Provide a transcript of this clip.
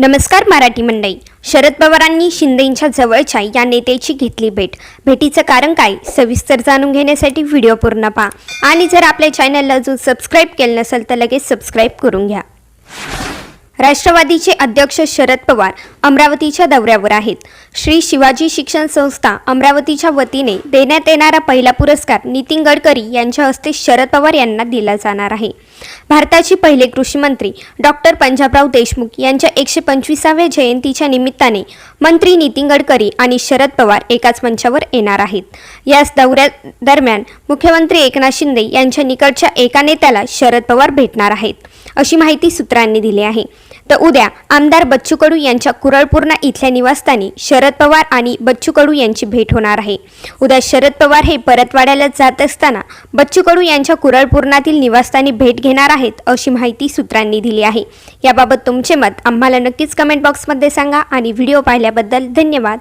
नमस्कार मराठी मंडळी. शरद पवारांनी शिंदेंच्या जवळच्या या नेत्याची घेतली भेट. भेटीचं कारण काय? सविस्तर जाणून घेण्यासाठी व्हिडिओ पूर्ण पहा. आणि जर आपल्या चॅनलला अजून सबस्क्राईब केलं नसेल तर लगेच सबस्क्राईब करून घ्या. राष्ट्रवादीचे अध्यक्ष शरद पवार अमरावतीच्या दौऱ्यावर आहेत. श्री शिवाजी शिक्षण संस्था अमरावतीच्या वतीने देण्यात येणारा पहिला पुरस्कार नितीन गडकरी यांच्या हस्ते शरद पवार यांना दिला जाणार आहे. भारताचे पहिले कृषी मंत्री डॉक्टर पंजाबराव देशमुख यांच्या एकशे पंचवीसाव्या जयंतीच्या निमित्ताने मंत्री नितीन गडकरी आणि शरद पवार एकाच मंचावर येणार आहेत. याच दौऱ्या दरम्यान मुख्यमंत्री एकनाथ शिंदे यांच्या निकटच्या एका नेत्याला शरद पवार भेटणार आहेत. अशी माहिती सूत्रांनी दिली आहे. तर उद्या आमदार बच्चू कडू यांच्या कुरळपूर्णा इथल्या निवासस्थानी शरद पवार आणि बच्चू कडू यांची भेट होणार आहे. उद्या शरद पवार हे परतवाड्याला जात असताना बच्चू कडू यांच्या कुरळपूर्णातील निवासस्थानी भेट घेणार आहेत अशी माहिती सूत्रांनी दिली आहे. याबाबत तुमचे मत आम्हाला नक्कीच कमेंट बॉक्समध्ये सांगा आणि व्हिडिओ पाहिल्याबद्दल धन्यवाद.